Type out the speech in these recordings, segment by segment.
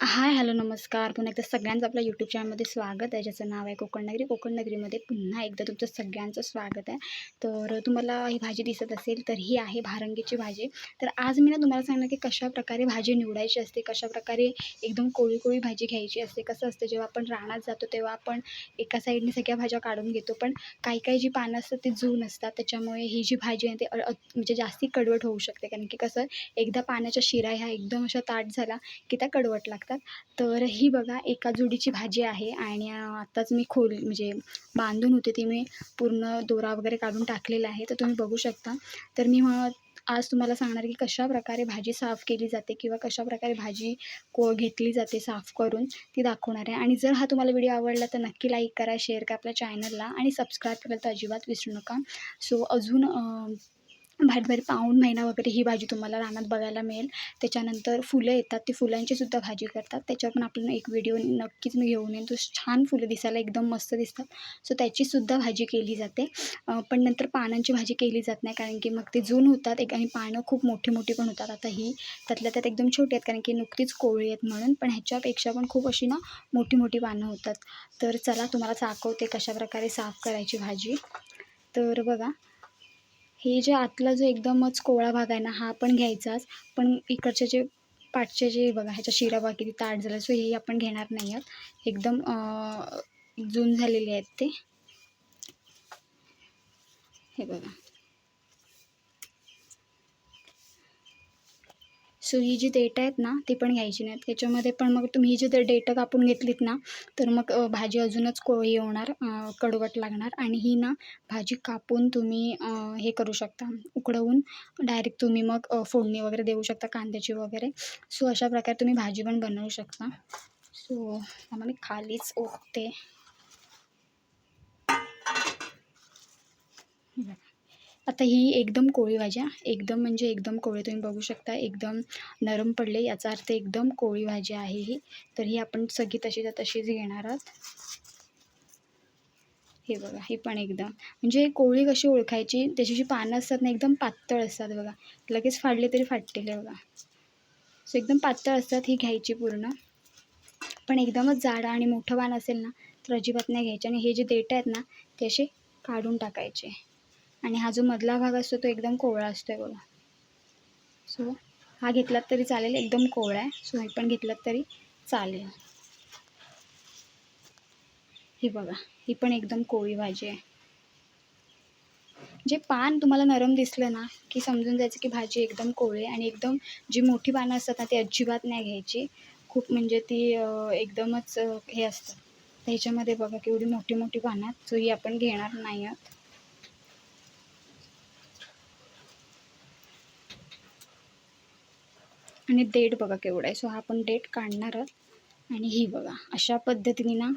Hi hello नमस्कार. पुन्हा एकदा सगळ्यांचं आपल्या यूट्यूब चॅनलमध्ये स्वागत आहे. ज्याचं नाव आहे कोकण नगरी. पुन्हा एकदा तुमचं सगळ्यांचं स्वागत आहे. तर तुम्हाला ही भाजी दिसत असेल तर ही आहे भारंगीची भाजी. तर आज मी ना तुम्हाला सांगणार की कशाप्रकारे भाजी निवडायची असते कशाप्रकारे एकदम कोळी कोळी भाजी घ्यायची असते कसं असतं जेव्हा आपण रानात जातो तेव्हा आपण एका साईडने सगळ्या भाज्या काढून घेतो पण काही काही जी पानं असतात ती जून असतात. त्याच्यामुळे ही जी भाजी आहे ती म्हणजे जास्ती कडवट होऊ शकते. कारण की कसं एकदा पाण्याच्या शिरा ह्या एकदम अशा ताट झाला की त्या कडवट लागतात. तर ही बघा एका जोडीची भाजी आहे आणि आत्ताच मी खोल म्हणजे बांधून होते ती मी पूर्ण दोरा वगैरे काढून टाकलेला आहे. तर तुम्ही बघू शकता. तर मी आज तुम्हाला सांगणार की कशाप्रकारे भाजी साफ केली जाते किंवा कशाप्रकारे भाजी को घेतली जाते साफ करून ती दाखवणार आहे. आणि जर हा तुम्हाला व्हिडिओ आवडला तर नक्की लाईक करा शेअर करा आपल्या चॅनलला आणि सबस्क्राईब करायला तर अजिबात विसरू नका. सो अजून भाटभर भारी पाऊण महिना वगैरे ही भाजी तुम्हाला रानात बघायला मिळेल. त्याच्यानंतर फुलं येतात ती फुलांची सुद्धा भाजी करतात. त्याच्यावर पण आपल्याला एक व्हिडिओ नक्कीच मी घेऊन येईन. तो छान फुलं दिसायला एकदम मस्त दिसतात. सो त्याचीसुद्धा भाजी केली जाते. पण नंतर पानांची भाजी केली जात नाही कारण की मग ते जून होतात एक आणि पानं खूप मोठी मोठी पण होतात. आता ही त्यातल्या त्यात एकदम छोटी आहेत कारण की नुकतीच कोवळी आहेत म्हणून पण ह्याच्यापेक्षा पण खूप अशी ना मोठी मोठी पानं होतात. तर चला तुम्हाला दाखवते कशाप्रकारे साफ करायची भाजी. तर बघा हे जे आतला जो एकदमच कोवळा भाग आहे ना हा पण घ्यायचाच. पण इकडचे जे पाठचे जे बघा ह्याच्या शिरा बाकी ती ताट झाला सो हे आपण घेणार नाही आहोत. एकदम जून झालेले आहेत ते. हे बघा. सो ही जी देठं आहेत ना ती पण घ्यायची नाहीत. त्याच्यामध्ये पण मग तुम्ही ही जी दे- देठं कापून घेतलीत ना तर मग भाजी अजूनच कोळी होणार कडवट लागणार. आणि ही ना भाजी कापून तुम्ही हे करू शकता. उकडवून डायरेक्ट तुम्ही मग फोडणी वगैरे देऊ शकता कांद्याची वगैरे. सो अशा प्रकारे तुम्ही भाजी पण बनवू शकता. सो आम्हाला मी खालीच ओकते हे आता ही एकदम कोळी भाज्या. एकदम म्हणजे एकदम कोळी तुम्ही बघू शकता. एकदम नरम पडले याचा अर्थ एकदम कोळी भाजी आहे ही. तर ही आपण सगळी तशीच्या तशीच घेणार आहोत. हे बघा ही पण एकदम. म्हणजे कोळी कशी ओळखायची? त्याची जी पानं असतात ना एकदम पातळ असतात बघा. लगेच फाडले तरी फाटतील बघा. सो एकदम पातळ असतात ही घ्यायची पूर्ण. पण एकदमच जाडं आणि मोठं पान असेल ना तर अजिबात नाही घ्यायचे. आणि हे जे देट आहेत ना ते असे काढून टाकायचे. आणि हा जो मधला भाग असतो तो एकदम कोवळा असतो आहे बघा. सो हा घेतलात तरी चालेल एकदम कोवळा आहे. सो हे पण घेतलात तरी चालेल. ही बघा ही पण एकदम कोळी भाजी आहे. जे पान तुम्हाला नरम दिसलं ना की समजून जायचं की भाजी एकदम कोवळी आहे आणि एकदम जी मोठी पानं असतात ना ती अजिबात नाही घ्यायची. खूप म्हणजे ती एकदमच हे असतं त्याच्यामध्ये बघा केवढी मोठी मोठी पानं आहेत. सो ही आपण घेणार नाही आहोत. आणि डेट बघा केवढा आहे. सो हा आपण डेट काढणार आहोत. आणि ही बघा अशा पद्धतीने ना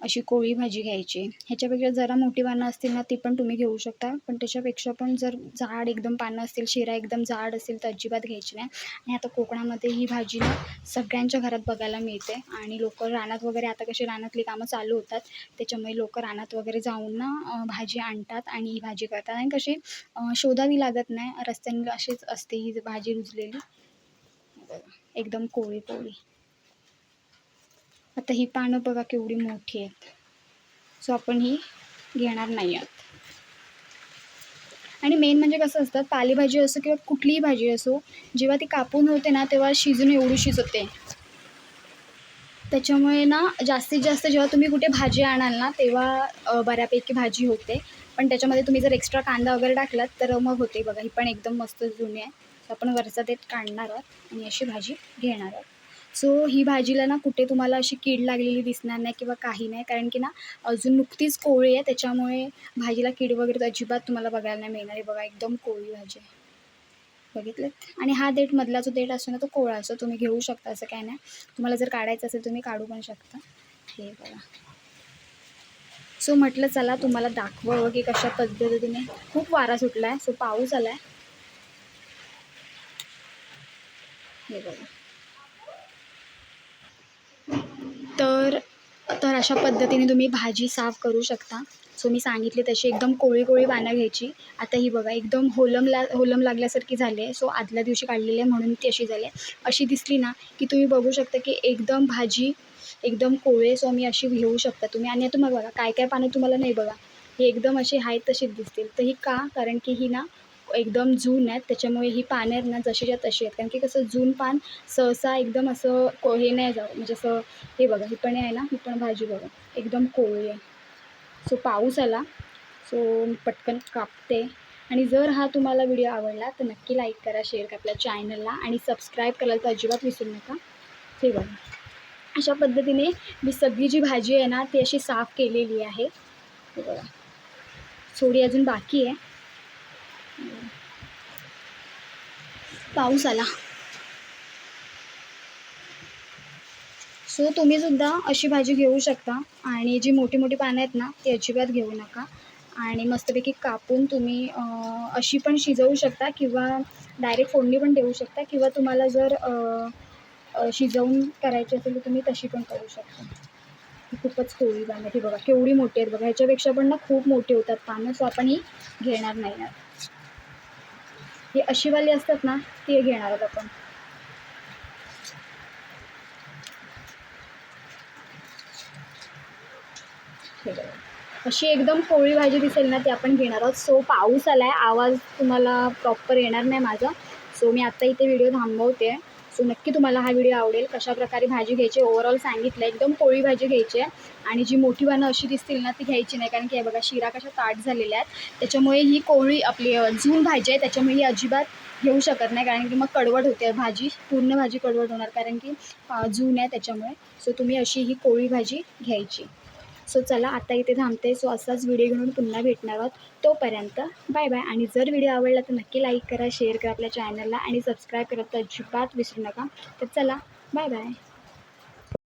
अशी कोळी भाजी घ्यायची. ह्याच्यापेक्षा जरा मोठी पानं असतील ना ती पण तुम्ही घेऊ शकता. पण त्याच्यापेक्षा पण जर जाड एकदम पानं असतील शिरा एकदम जाड असेल तर अजिबात घ्यायची नाही. आणि आता कोकणामध्ये ही भाजी ना सगळ्यांच्या घरात बघायला मिळते. आणि लोक रानात वगैरे आता कशी रानातली कामं चालू होतात त्याच्यामुळे लोक रानात वगैरे जाऊन ना भाजी आणतात आणि ही भाजी करतात. आणि कशी शोधावी लागत नाही. रस्त्यांनी अशीच असते ही भाजी रुजलेली. एकदम कोळी कोळी आता ही पानं बघा केवढी मोठी आहेत. सो आपण ही घेणार नाही आहोत. आणि मेन म्हणजे कसं असतं पालेभाजी असो किंवा कुठलीही भाजी असो जेव्हा ती कापून होते ना तेव्हा शिजून एवढी शिजते. त्याच्यामुळे ना जास्तीत जास्त जेव्हा तुम्ही कुठे भाजी आणाल ना तेव्हा बऱ्यापैकी भाजी होते. पण त्याच्यामध्ये तुम्ही जर एक्स्ट्रा कांदा वगैरे टाकलात तर मग होते बघा. ही पण एकदम मस्त जुनी आहे. आपण वरचा देठ काढणार आहोत आणि अशी भाजी घेणार आहोत. सो ही भाजीला ना कुठे तुम्हाला अशी कीड लागलेली दिसणार नाही किंवा काही नाही. कारण की ना अजून नुकतीच कोवळी आहे त्याच्यामुळे भाजीला कीड वगैरे तर अजिबात तुम्हाला बघायला नाही मिळणार. आहे बघा एकदम कोवळी भाजी आहे. बघितलं आणि हा देठ मधला जो देठ असतो ना तो कोवळा असतो. तुम्ही घेऊ शकता असं काय नाही. तुम्हाला जर काढायचं असेल तुम्ही काढू पण शकता. हे बघा. सो म्हटलं चला तुम्हाला दाखवावं की कशा पद्धतीने. खूप वारा सुटला आहे सो पाऊस आला आहे हे बघा. तर तर अशा पद्धतीने तुम्ही भाजी साफ करू शकता. सो मी सांगितले तशी एकदम कोळी कोळी पानं घ्यायची. आता ही बघा एकदम होलमला होलम लागल्यासारखी झाली आहे सो आदल्या दिवशी काढलेली आहे म्हणून ती अशी झाली आहे अशी दिसली ना की तुम्ही बघू शकता की एकदम भाजी एकदम कोळे सो मी अशी घेऊ शकता तुम्ही. आणि आता मग बघा काय काय पानं तुम्हाला नाही बघा. हे एकदम असे आहेत तशीच दिसतील. तर ही का? कारण की ही ना एकदम जून आहेत त्याच्यामुळे ही पानं आहेत ना जशीच्या तशी आहेत. कारण की कसं जून पान सहसा एकदम असं को हे नाही जावं म्हणजे असं हे बघा ही पण आहे ना ही पण भाजी बघा. एकदम कोवळी आहे. सो पाऊस आला. सो पटकन कापते. आणि जर हा तुम्हाला व्हिडिओ आवडला तर नक्की लाईक करा शेअर करा आपल्या चॅनलला आणि सबस्क्राईब करायला तर अजिबात विसरू नका. हे बघा. अशा पद्धतीने मी सगळी जी भाजी आहे ना ती अशी साफ केलेली आहे. हे बघा. थोडी अजून बाकी आहे. पाऊस आला. सो तुम्ही सुद्धा अशी भाजी घेऊ शकता. आणि जी मोठी मोठी पानं आहेत ना ती अजिबात घेऊ नका. आणि मस्तपैकी कापून तुम्ही अशी पण शिजवू शकता किंवा डायरेक्ट फोडणी पण देऊ शकता किंवा तुम्हाला जर शिजवून करायची असेल तर तुम्ही तशी पण करू शकता. खूपच कोळी पानं ही बघा केवढी मोठी आहेत. बघा ह्याच्यापेक्षा पण ना खूप मोठी होतात पानं सो आपण ही घेणार नाही ना ही अशीवाली असतात ना ती घेणार आहोत आपण. अशी एकदम कोवळी भाजी दिसेल ना ती आपण घेणार आहोत. सो पाऊस आला आहे आवाज तुम्हाला प्रॉपर येणार नाही माझा. सो मी आत्ता इथे व्हिडिओ थांबवते. सो नक्की तुम्हाला हा व्हिडिओ आवडेल. कशाप्रकारे भाजी घ्यायची ओव्हरऑल सांगितलं एकदम कोळी भाजी घ्यायची आहे. आणि जी मोठी वानं अशी दिसतील ना ती घ्यायची नाही. कारण की हे बघा शिरा कशा ताट झालेल्या आहेत. त्याच्यामुळे ही कोळी आपली जून भाजी आहे. त्याच्यामुळे ही अजिबात घेऊ शकत नाही. कारण की मग कडवट होते. भाजी पूर्ण भाजी कडवट होणार. कारण की जून आहे त्याच्यामुळे. सो तुम्ही अशी ही कोळी भाजी घ्यायची. सो चला आता इथे थांबते. सो असाच व्हिडिओ घेऊन पुन्हा भेटणार आहोत. तोपर्यंत बाय बाय आणि जर व्हिडिओ आवडला तर नक्की लाईक करा शेअर करा आपल्या चॅनलला आणि सबस्क्राईब करत तर अजिबात विसरू नका. तर चला बाय बाय